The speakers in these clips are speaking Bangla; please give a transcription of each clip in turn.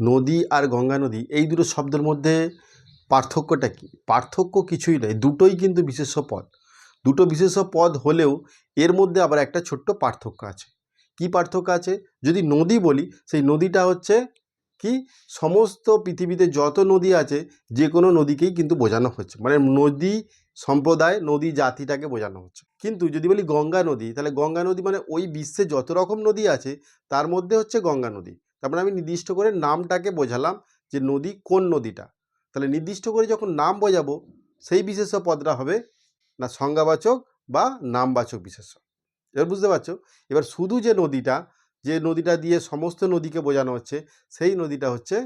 নদী আর গঙ্গা নদী, এই দুটো শব্দের মধ্যে পার্থক্যটা কি? পার্থক্য কিছুই নয়, দুটোই কিন্তু বিশেষ্য পদ। দুটো বিশেষ্য পদ হলেও এর মধ্যে আবার একটা ছোট্ট পার্থক্য আছে। কি পার্থক্য আছে? যদি নদী বলি, সেই নদীটা হচ্ছে কি? সমস্ত পৃথিবীতে যত নদী আছে যে কোনো নদীকেই কিন্তু বোঝানো হচ্ছে। মানে নদী সম্প্রদায়, নদী জাতিটাকে বোঝানো হচ্ছে। কিন্তু যদি বলি গঙ্গা নদী, তাহলে গঙ্গা নদী মানে ওই বিশ্বে যত রকম নদী আছে, তার মধ্যে হচ্ছে গঙ্গা নদী। তারপরে আমি নির্দিষ্ট করে নামটাকে বোঝালাম যে নদী কোন নদীটা। তাহলে নির্দিষ্ট করে যখন নাম বোঝাবো, সেই বিশেষ পদটা হবে না সংজ্ঞাবাচক বা নামবাচক বিশেষ এবার বুঝতে পারছ? এবার শুধু যে নদীটা যে নদীটা দিয়ে সমস্ত নদীকে বোঝানো হচ্ছে, সেই নদীটা হচ্ছে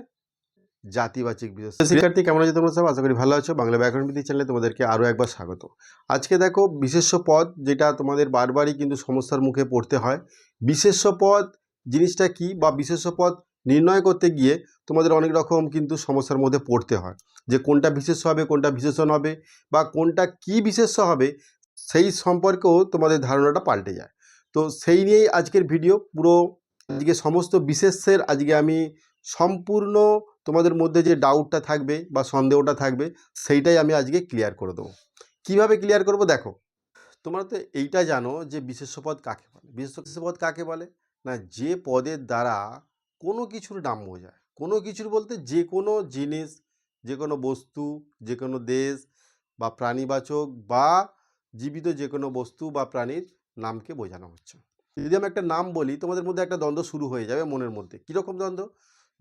জাতিবাচক বিশেষ শিক্ষার্থী, কেমন আছে তোমরা সব? আশা করি ভালো আছো। বাংলা ব্যাকরণ বিধি চ্যানেলে তোমাদেরকে আরও একবার স্বাগত। আজকে দেখো বিশেষ্য পদ, যেটা তোমাদের বারবারই কিন্তু সমস্যার মুখে পড়তে হয়। বিশেষ্য পদ জিনিসটা কি বা বিশেষ্য পদ নির্ণয় করতে গিয়ে তোমাদের অনেক রকম কিন্তু সমস্যার মধ্যে পড়তে হয়। যে কোনটা বিশেষ্য হবে, কোনটা বিশেষণ হবে বা কোনটা কি বিশেষ্য হবে, সেই সম্পর্কেও তোমাদের ধারণাটা পাল্টে যায়। তো সেই নিয়েই আজকের ভিডিও। পুরো আজকে সমস্ত বিশেষের আজকে আমি সম্পূর্ণ তোমাদের মধ্যে যে ডাউটটা থাকবে বা সন্দেহটা থাকবে, সেইটাই আমি আজকে ক্লিয়ার করে দেবো। কীভাবে ক্লিয়ার করব? দেখো, তোমরা তো এইটা জানো যে বিশেষ্য পদ কাকে বলে? বিশেষ্য পদ কাকে বলে? না যে পদের দ্বারা কোনো কিছুর নাম বোঝায়। কোনো কিছুর বলতে যে কোনো জিনিস, যে কোনো বস্তু, যে কোনো দেশ বা প্রাণীবাচক বা জীবিত যে কোনো বস্তু বা প্রাণীর নামকে বোঝানো হচ্ছে। যদি আমি একটা নাম বলি, তোমাদের মধ্যে একটা দ্বন্দ্ব শুরু হয়ে যাবে মনের মধ্যে। কীরকম দ্বন্দ্ব?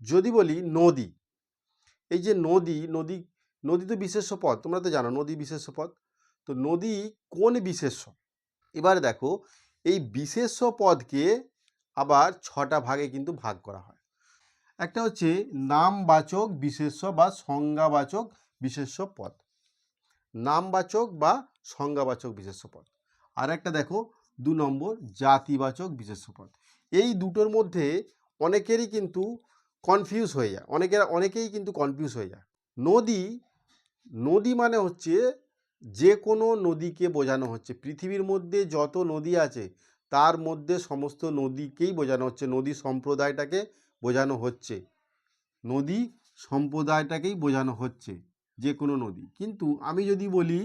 যদি বলি নদী, এই যে নদী নদী নদী তো বিশেষ্য পদ, তোমরা তো জানো নদী বিশেষ্য পদ। তো নদী কোন বিশেষ্য? এবারে দেখো, এই বিশেষ্য পদকে আবার ছটা ভাগে কিন্তু ভাগ করা হয়। একটা হচ্ছে নামবাচক বিশেষ্য বা সংজ্ঞাবাচক বিশেষ্য পদ। নামবাচক বা সংজ্ঞাবাচক বিশেষ্য পদ। আর একটা দেখো, দু নম্বর জাতিবাচক বিশেষ্য পদ। এই দুটোর মধ্যে অনেকেরই কিন্তু কনফিউজ হয়ে যায়। অনেকের, অনেকেই কিন্তু কনফিউজ হয়ে যায়। নদী নদী মানে হচ্ছে যে কোনো নদীকে বোঝানো হচ্ছে। পৃথিবীর মধ্যে যত নদী আছে তার মধ্যে সমস্ত নদীকেই বোঝানো হচ্ছে। নদী সম্প্রদায়টাকে বোঝানো হচ্ছে। নদী সম্প্রদায়টাকেই বোঝানো হচ্ছে যে কোনো নদী। কিন্তু আমি যদি বলি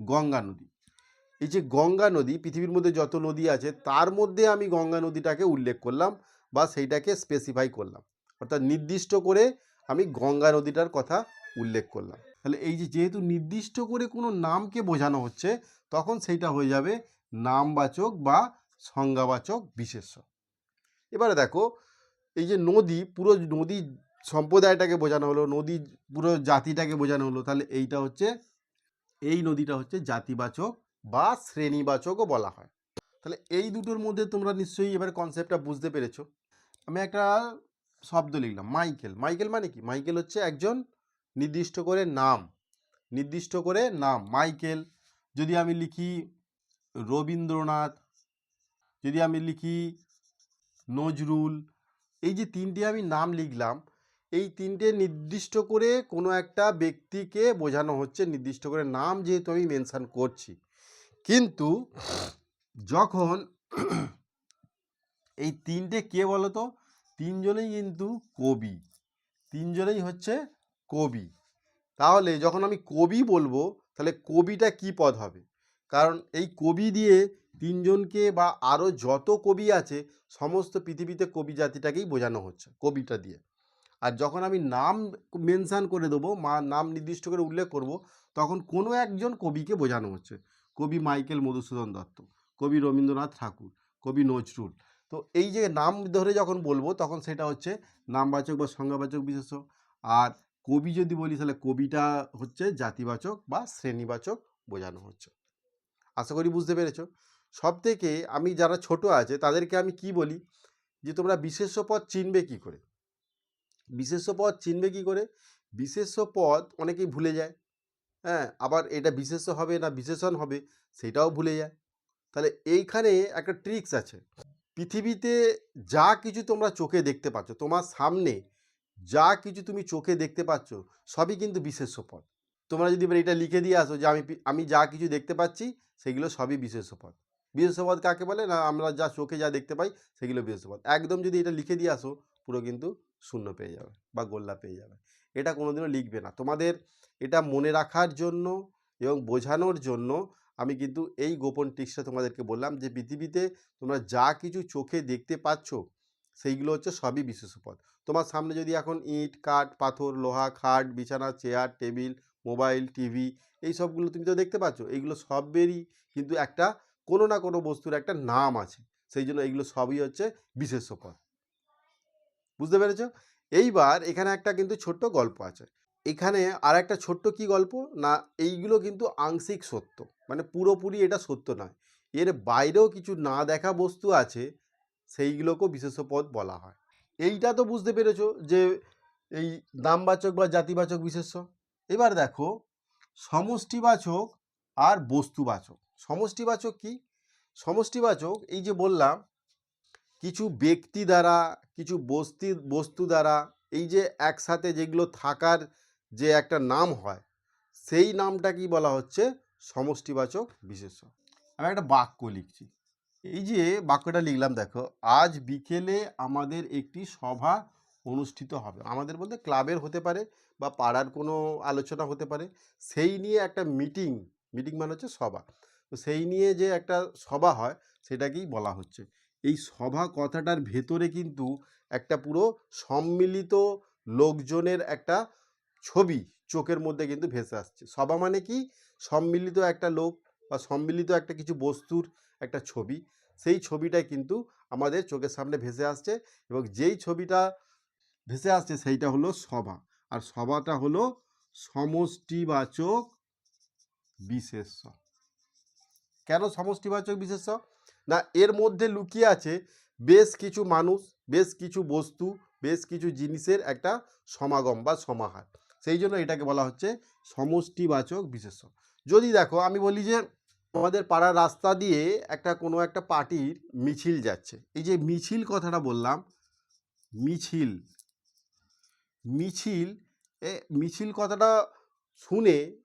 গঙ্গা নদী, এই যে গঙ্গা নদী, পৃথিবীর মধ্যে যত নদী আছে, তার মধ্যে আমি গঙ্গা নদীটাকে উল্লেখ করলাম বা সেইটাকে স্পেসিফাই করলাম। অর্থাৎ নির্দিষ্ট করে আমি গঙ্গা নদীটার কথা উল্লেখ করলাম। তাহলে এই যে যেহেতু নির্দিষ্ট করে কোনো নামকে বোঝানো হচ্ছে, তখন সেইটা হয়ে যাবে নামবাচক বা সংজ্ঞাবাচক বিশেষ্য। এবারে দেখো, এই যে নদী, পুরো নদী সম্প্রদায়টাকে বোঝানো হলো, নদী পুরো জাতিটাকে বোঝানো হলো, তাহলে এইটা হচ্ছে, এই নদীটা হচ্ছে জাতিবাচক বা শ্রেণীবাচকও বলা হয়। তাহলে এই দুটোর মধ্যে তোমরা নিশ্চয়ই এবার কনসেপ্টটা বুঝতে পেরেছ। আমি একটা শব্দ লিখলাম, মাইকেল। মাইকেল মানে কি? মাইকেল হচ্ছে একজন নির্দিষ্ট করে নাম, নির্দিষ্ট করে নাম, মাইকেল। যদি আমি লিখি রবীন্দ্রনাথ, যদি আমি লিখি নজরুল, এই যে তিনটে আমি নাম লিখলাম, এই তিনটে নির্দিষ্ট করে কোনো একটা ব্যক্তিকে বোঝানো হচ্ছে, নির্দিষ্ট করে নাম যেহেতু আমি মেনশান করছি। কিন্তু যখন এই তিনটে কে বলো তো তিনজনেই কিন্তু কবি। তিনজনেই হচ্ছে কবি। তাহলে যখন আমি কবি বলব, তাহলে কবিটা কি পদ হবে? কারণ এই কবি দিয়ে তিনজনকে বা আরও যত কবি আছে, সমস্ত পৃথিবীতে কবি জাতিটাকেই বোঝানো হচ্ছে, কবিটা দিয়ে। আর যখন আমি নাম মেনশান করে দেবো, মা নাম নির্দিষ্ট করে উল্লেখ করব, তখন কোনো একজন কবিকে বোঝানো হচ্ছে। কবি মাইকেল মধুসূদন দত্ত, কবি রবীন্দ্রনাথ ঠাকুর, কবি নজরুল। তো এই যে নাম ধরে যখন বলব, তখন সেটা হচ্ছে নামবাচক বা সংজ্ঞাবাচক বিশেষ্য আর কবি যদি বলি, তাহলে কবিটা হচ্ছে জাতিবাচক বা শ্রেণীবাচক বোঝানো হচ্ছে। আশা করি বুঝতে পেরেছ। সব থেকে আমি যারা ছোট আছে, তাদেরকে আমি কি বলি? যে তোমরা বিশেষ্য পদ চিনবে কি করে? বিশেষ্য পদ চিনবে কি করে? বিশেষ্য পদ অনেকেই ভুলে যায়। হ্যাঁ আবার এটা বিশেষ্য হবে না বিশেষণ হবে, সেটাও ভুলে যায়। তাহলে এইখানে একটা ট্রিক্স আছে। পৃথিবীতে যা কিছু তোমরা চোখে দেখতে পাচ্ছ, তোমার সামনে যা কিছু তুমি চোখে দেখতে পাচ্ছ, সবই কিন্তু বিশেষ্য পদ তোমরা যদি এবার এটা লিখে দিয়ে আসো যে আমি আমি যা কিছু দেখতে পাচ্ছি, সেগুলো সবই বিশেষ্য পদ বিশেষ্য পদ কাকে বলে? না, আমরা যা চোখে যা দেখতে পাই, সেগুলো বিশেষ্য পদ একদম যদি এটা লিখে দিয়ে আসো, পুরো কিন্তু শূন্য পেয়ে যাবে বা গোল্লা পেয়ে যাবে। এটা কোনোদিনও লিখবে না। তোমাদের এটা মনে রাখার জন্য এবং বোঝানোর জন্য আমি কিন্তু এই গোপন টিক্সটা তোমাদেরকে বললাম যে পৃথিবীতে তোমরা যা কিছু চোখে দেখতে পাচ্ছ, সেইগুলো হচ্ছে সবই বিশেষ পদ তোমার সামনে যদি এখন ইট, কাঠ, পাথর, লোহা, খাট, বিছানা, চেয়ার, টেবিল মোবাইল, টিভি এই সবগুলো তুমি তো দেখতে পাচ্ছ। এইগুলো সবেরই কিন্তু একটা কোনো না কোনো বস্তুর একটা নাম আছে। সেই জন্য এইগুলো সবই হচ্ছে বিশেষ্য পদ। বুঝতে পেরেছ? এইবার এখানে একটা কিন্তু ছোট্ট গল্প আছে। এখানে আর একটা ছোট্ট কি গল্প? না, এইগুলো কিন্তু আংশিক সত্য। মানে পুরোপুরি এটা সত্য নয়। এর বাইরেও কিছু না দেখা বস্তু আছে, সেইগুলোকেও বিশেষ্য পদ বলা হয়। এইটা তো বুঝতে পেরেছ যে এই নামবাচক বা জাতিবাচক বিশেষ্য? এবার দেখো, সমষ্টিবাচক আর বস্তুবাচক। সমষ্টিবাচক কি? সমষ্টিবাচক, এই যে বললাম, কিছু ব্যক্তি দ্বারা, কিছু বস্তি, বস্তু দ্বারা, এই যে একসাথে যেগুলো থাকার যে একটা নাম হয়, সেই নামটা কি বলা হচ্ছে সমষ্টিবাচক বিশেষ্য আমি একটা বাক্য লিখছি। এই যে বাক্যটা লিখলাম, দেখো, আজ বিকেলে আমাদের একটি সভা অনুষ্ঠিত হবে। আমাদের বলতে ক্লাবের হতে পারে বা পাড়ার কোনো আলোচনা হতে পারে, সেই নিয়ে একটা মিটিং মিটিং মানে হচ্ছে সভা। তো সেই নিয়ে যে একটা সভা হয়, সেটাকেই বলা হচ্ছে। এই সভা কথাটার ভেতরে কিন্তু একটা পুরো সম্মিলিত লোকজনের একটা ছবি চোখের মধ্যে কিন্তু ভেসে আসছে। সভা মানে কি? সম্মিলিত একটা লোক বা সম্মিলিত একটা কিছু বস্তুর একটা ছবি। সেই ছবিটাই কিন্তু আমাদের চোখের সামনে ভেসে আসছে এবং যেই ছবিটা ভেসে আসছে সেইটা হলো সভা। আর সভাটা হলো সমষ্টিবাচক বিশেষ্য। কেন সমষ্টিবাচক বিশেষ্য? না, এর মধ্যে লুকিয়ে আছে বেশ কিছু মানুষ, বেশ কিছু বস্তু, বেশ কিছু জিনিসের একটা সমাগম বা সমাহার। সেই জন্য এটাকে বলা হচ্ছে সমষ্টিবাচক বিশেষ্য। যদি দেখো, আমি বলি যে আমাদের পাড়ার রাস্তা দিয়ে একটা কোনো একটা পার্টির মিছিল যাচ্ছে। এই যে মিছিল কথাটা বললাম, মিছিল মিছিল, এ মিছিল কথাটা শুনে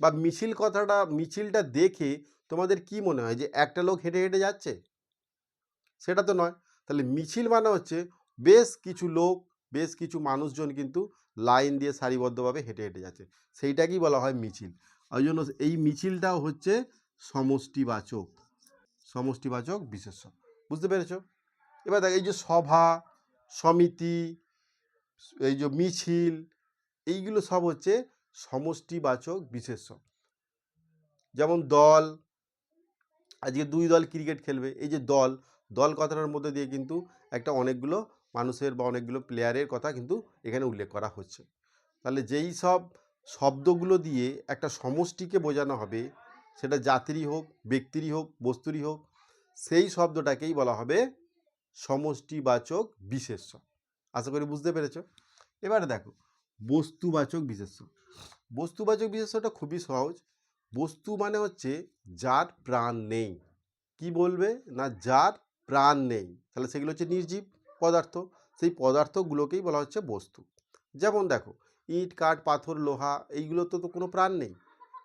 বা মিছিল কথাটা, মিছিলটা দেখে তোমাদের কি মনে হয় যে একটা লোক হেঁটে হেঁটে যাচ্ছে? সেটা তো নয়। তাহলে মিছিল মানে হচ্ছে বেশ কিছু লোক, বেশ কিছু মানুষজন কিন্তু লাইন দিয়ে সারিবদ্ধভাবে হেঁটে হেঁটে যাচ্ছে। সেইটাকেই বলা হয় মিছিল। ওই জন্য এই মিছিলটাও হচ্ছে সমষ্টিবাচক সমষ্টিবাচক বিশেষ্য বুঝতে পেরেছ? এবার দেখ, এই যে সভা, সমিতি এই যে মিছিল, এইগুলো সব হচ্ছে সমষ্টিবাচক বিশেষ্য যেমন দল, আজকে দুই দল ক্রিকেট খেলবে, এই যে দল দল কথাটার মধ্যে দিয়ে কিন্তু একটা অনেকগুলো মানুষের বা অনেকগুলো প্লেয়ারের কথা কিন্তু এখানে উল্লেখ করা হচ্ছে। তাহলে যেই সব শব্দগুলো দিয়ে একটা সমষ্টিকে বোঝানো হবে, সেটা জাতিরই হোক, ব্যক্তিরই হোক, বস্তুরই হোক, সেই শব্দটাকেই বলা হবে সমষ্টিবাচক বিশেষ্য আশা করি বুঝতে পেরেছ। এবারে দেখো, বস্তুবাচক বিশেষ্য। বস্তুবাচক বিশেষ্যটা খুবই সহজ। বস্তু মানে হচ্ছে যার প্রাণ নেই। কি বলবে? না, যার প্রাণ নেই। তাহলে সেগুলো হচ্ছে নির্জীব পদার্থ। সেই পদার্থগুলোকেই বলা হচ্ছে বস্তু। যেমন দেখো, ইট, কাঠ, পাথর, লোহা এইগুলো তো তো কোনো প্রাণ নেই।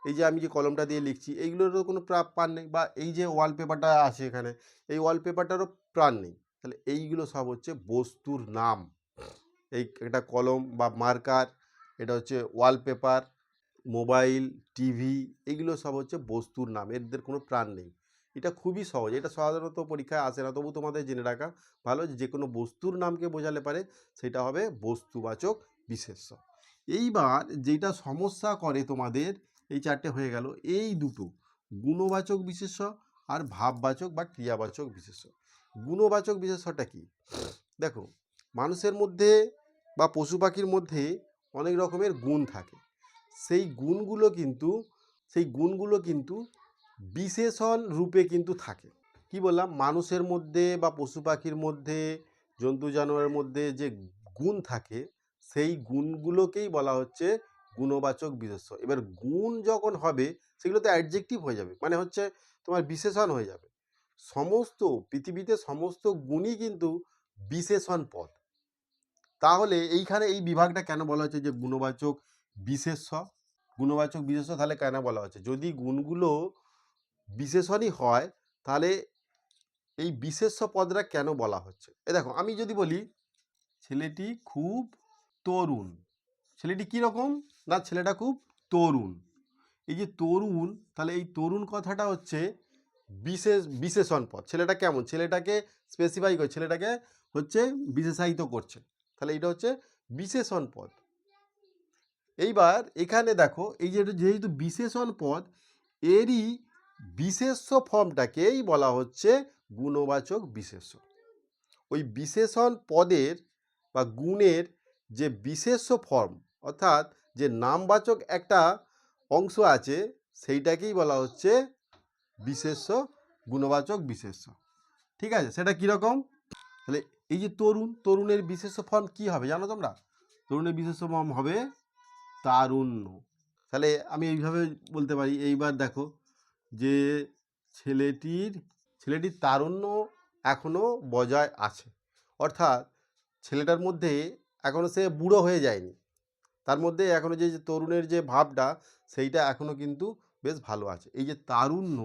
এই যে আমি যে কলমটা দিয়ে লিখছি, এইগুলোরও কোনো প্রা- প্রাণ নেই। বা এই যে ওয়ালপেপারটা আছে এখানে, এই ওয়ালপেপারটারও প্রাণ নেই। তাহলে এইগুলো সব হচ্ছে বস্তুর নাম। এই একটা কলম বা মার্কার, এটা হচ্ছে ওয়ালপেপার মোবাইল টিভি এগুলো সব হচ্ছে বস্তুর নাম, এদের কোনো প্রাণ নেই। এটা খুবই সহজ, এটা সাধারণত পরীক্ষায় আসে না, তবু তোমাদের জেনে রাখা ভালো যে কোনো বস্তুর নামকে বোঝালে পারে, সেটা হবে বস্তুবাচক বিশেষ্য এইবার যেটা সমস্যা করে তোমাদের, এই চারটে হয়ে গেল, এই দুটো, গুণবাচক বিশেষ্য আর ভাববাচক বা ক্রিয়াবাচক বিশেষ্য গুণবাচক বিশেষ্যটা কি? দেখো, মানুষের মধ্যে বা পশু পাখির মধ্যে অনেক রকমের গুণ থাকে। সেই গুণগুলো কিন্তু, সেই গুণগুলো কিন্তু বিশেষণ রূপে কিন্তু থাকে। কি বললাম? মানুষের মধ্যে বা পশু পাখির মধ্যে, জন্তু জানোয়ারের মধ্যে যে গুণ থাকে, সেই গুণগুলোকেই বলা হচ্ছে গুণবাচক বিশেষ্য। এবার গুণ যখন হবে, সেগুলো তো অ্যাডজেক্টিভ হয়ে যাবে। মানে হচ্ছে তোমার বিশেষণ হয়ে যাবে। সমস্ত, পৃথিবীতে সমস্ত গুণই কিন্তু বিশেষণ পদ তাহলে এইখানে এই বিভাগটা কেন বলা হচ্ছে যে গুণবাচক বিশেষ্য গুণবাচক বিশেষ্য তাহলে কেন বলা হচ্ছে যদি গুণগুলো বিশেষণই হয়, তাহলে এই বিশেষ্য পদটা কেন বলা হচ্ছে? এ দেখো, আমি যদি বলি, ছেলেটি খুব তরুণ। ছেলেটি কী রকম? না, ছেলেটা খুব তরুণ। এই যে তরুণ, তাহলে এই তরুণ কথাটা হচ্ছে বিশেষ, বিশেষণ পদ। ছেলেটা কেমন? ছেলেটাকে স্পেসিফাই করে, ছেলেটাকে হচ্ছে বিশেষায়িত করছে। তাহলে এটা হচ্ছে বিশেষণ পদ। এইবার এখানে দেখো, এই যে যেহেতু বিশেষণ পদ, এরই বিশেষ্য ফর্মটাকেই বলা হচ্ছে গুণবাচক বিশেষ্য। ওই বিশেষণ পদের বা গুণের যে বিশেষ্য ফর্ম, অর্থাৎ যে নামবাচক একটা অংশ আছে, সেইটাকেই বলা হচ্ছে বিশেষ্য, গুণবাচক বিশেষ্য। ঠিক আছে? সেটা কীরকম? তাহলে এই যে তরুণ, তরুণের বিশেষ ফর্ম কী হবে জানো তোমরা? তরুণের বিশেষ ফর্ম হবে তারুণ্য। তাহলে আমি এইভাবে বলতে পারি, এইবার দেখো যে ছেলেটির ছেলেটির তারুণ্য এখনও বজায় আছে। অর্থাৎ ছেলেটার মধ্যে এখনও সে বুড়ো হয়ে যায়নি। তার মধ্যে এখনও যে তরুণের যে ভাবটা, সেইটা এখনও কিন্তু বেশ ভালো আছে। এই যে তারুণ্য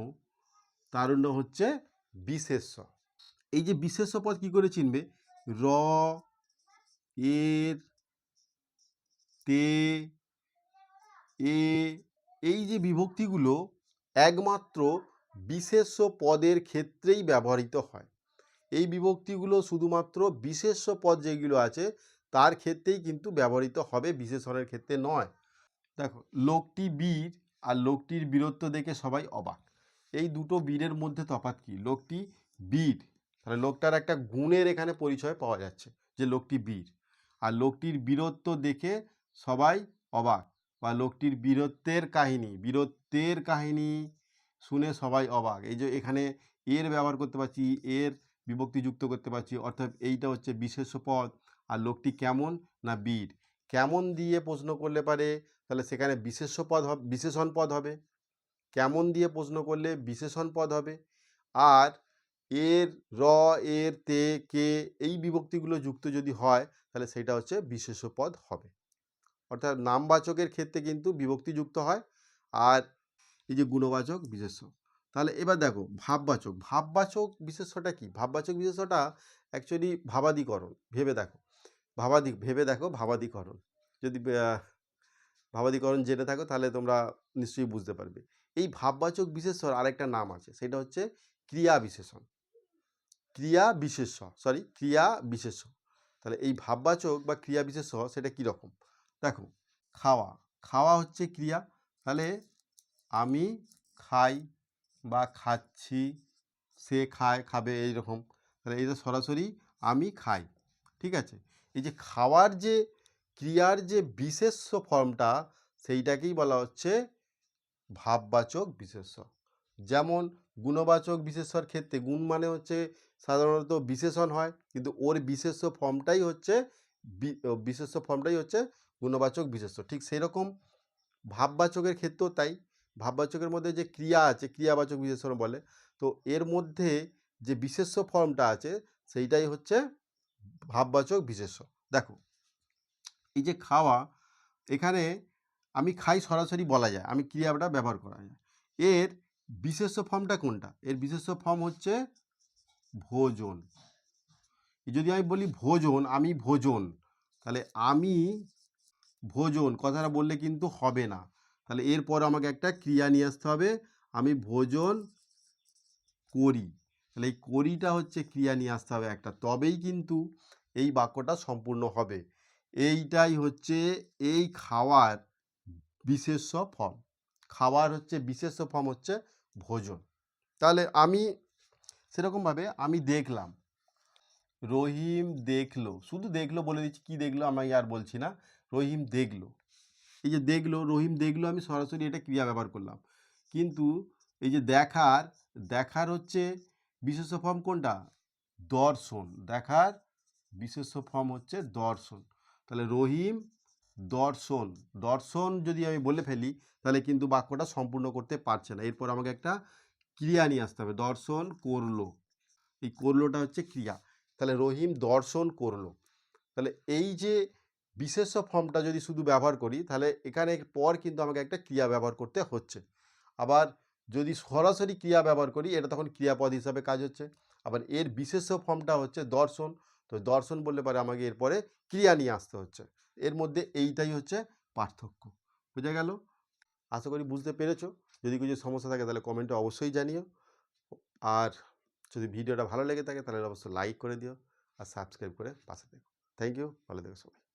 তারুণ্য হচ্ছে বিশেষ্য এই যে বিশেষ্য পদ কী করে চিনবে? র, এর, তে, এ, এই যে বিভক্তিগুলো একমাত্র বিশেষ্য পদের ক্ষেত্রেই ব্যবহৃত হয়। এই বিভক্তিগুলো শুধুমাত্র বিশেষ্য পদ যেগুলো আছে, তার ক্ষেত্রেই কিন্তু ব্যবহৃত হবে, বিশেষণের ক্ষেত্রে নয়। দেখো, লোকটি বীর আর লোকটির বীরত্ব দেখে সবাই অবাক। এই দুটো বীরের মধ্যে তফাৎ কী? লোকটি বীর। তাহলে লোকটার একটা গুণের এখানে পরিচয় পাওয়া যাচ্ছে যে লোকটি বীর। আর লোকটির বীরত্ব দেখে সবাই অবাক বা লোকটির বীরত্বের কাহিনী বীরত্বের কাহিনী শুনে সবাই অবাক। এই যে এখানে এর ব্যবহার করতে পারছি, এর বিভক্তি যুক্ত করতে পারছি, অর্থাৎ এইটা হচ্ছে বিশেষ পদ। আর লোকটি কেমন না বীর? কেমন দিয়ে প্রশ্ন করলে পারে? তাহলে সেখানে বিশেষ পদ হবে, বিশেষণ পদ হবে। কেমন দিয়ে প্রশ্ন করলে বিশেষণ পদ হবে? আর এর, র, এর, তে, কে এই বিভক্তিগুলো যুক্ত যদি হয়, তাহলে সেটা হচ্ছে বিশেষ পদ হবে। অর্থাৎ নামবাচকের ক্ষেত্রে কিন্তু বিভক্তি যুক্ত হয় আর এই যে গুণবাচক, বিশেষ্য। তাহলে এবার দেখো, ভাববাচক। ভাববাচক বিশেষ্যটা কি? ভাববাচক বিশেষ্যটা অ্যাকচুয়ালি ভাবাদিকরণ ভেবে দেখো। ভাবাদি ভেবে দেখো ভাবাদিকরণ যদি ভাবাদিকরণ জেনে থাকো, তাহলে তোমরা নিশ্চয়ই বুঝতে পারবে। এই ভাববাচক বিশেষ্যর আরেকটা নাম আছে। সেটা হচ্ছে ক্রিয়া বিশেষণ। ক্রিয়া বিশেষ্য সরি ক্রিয়া বিশেষ্য। তাহলে এই ভাববাচক বা ক্রিয়া বিশেষ্য সেটা কীরকম দেখো, খাওয়া। খাওয়া হচ্ছে ক্রিয়া। তাহলে আমি খাই বা খাচ্ছি, সে খায়, খাবে এই রকম তাহলে এটা সরাসরি আমি খাই, ঠিক আছে? এই যে খাওয়ার যে ক্রিয়ার যে বিশেষ্য ফর্মটা, সেইটাকেই বলা হচ্ছে ভাববাচক বিশেষ্য। যেমন গুণবাচক বিশেষ্যর ক্ষেত্রে গুণ মানে হচ্ছে সাধারণত বিশেষণ হয়। কিন্তু ওর বিশেষ্য ফর্মটাই হচ্ছে বিশেষ্য ফর্মটাই হচ্ছে গুণবাচক বিশেষ্য। ঠিক সেই রকম ভাববাচকের ক্ষেত্রেও তাই। ভাববাচকের মধ্যে যে ক্রিয়া আছে, ক্রিয়াবাচক বিশেষণ বলে, তো এর মধ্যে যে বিশেষ্য ফর্মটা আছে, সেইটাই হচ্ছে ভাববাচক বিশেষ্য। দেখো, এই যে খাওয়া, এখানে আমি খাই সরাসরি বলা যায়, আমি ক্রিয়াটা ব্যবহার করা যায়। এর বিশেষ্য ফর্মটা কোনটা? এর বিশেষ্য ফর্ম হচ্ছে ভোজন। যদি আমি বলি ভোজন, আমি ভোজন, তাহলে আমি ভোজন, কথাটা বললে কিন্তু হবে না। তাহলে এরপর আমাকে একটা ক্রিয়া নিয়ে আসতে হবে, আমি ভোজন করি। তাহলে এই করিটা হচ্ছে ক্রিয়া নিয়ে আসতে হবে একটা, তবেই কিন্তু এই বাক্যটা সম্পূর্ণ হবে। এইটাই হচ্ছে এই খাওয়ার বিশেষ্য ফর্ম খাওয়ার হচ্ছে বিশেষ্য ফর্ম হচ্ছে ভোজন। তাহলে আমি সেরকমভাবে আমি দেখলাম। রহিম দেখল, শুধু দেখল বলে দিচ্ছি, কি দেখল আমি আর বলছি না, রহিম দেখল। এই যে দেখল, রহিম দেখল, আমি সরাসরি এটা ক্রিয়া ব্যবহার করলাম। কিন্তু এই যে দেখার দেখার হচ্ছে বিশেষ ফর্ম কোনটা? দর্শন। দেখার বিশেষ ফর্ম হচ্ছে দর্শন। তাহলে রহিম, দর্শন। দর্শন যদি আমি বলে ফেলি, তাহলে কিন্তু বাক্যটা সম্পূর্ণ করতে পারছে না। এরপর আমাকে একটা ক্রিয়া নিয়ে আসতে হবে, দর্শন, করল। এই করলোটা হচ্ছে ক্রিয়া। তাহলে রহিম দর্শন, করল। তাহলে এই যে বিশেষ্য ফর্মটা যদি শুধু ব্যবহার করি, তাহলে এখানে পর কিন্তু আমাকে একটা ক্রিয়া ব্যবহার করতে হচ্ছে। আবার যদি সরাসরি ক্রিয়া ব্যবহার করি, এটা তখন ক্রিয়াপদ হিসাবে কাজ হচ্ছে। আবার এর বিশেষ্য ফর্মটা হচ্ছে দর্শন। তো দর্শন বললে পারে আমাকে এরপরে ক্রিয়া নিয়ে আসতে হচ্ছে। এর মধ্যে এইটাই হচ্ছে পার্থক্য। বুঝা গেল? আশা করি বুঝতে পেরেছ। যদি কিছু সমস্যা থাকে তাহলে কমেন্টে অবশ্যই জানিও। আর যদি ভিডিওটা ভালো লেগে থাকে তাহলে অবশ্যই লাইক করে দিও। আর সাবস্ক্রাইব করে পাশে দেখো থ্যাংক ইউ ভালো থেকো সবাই।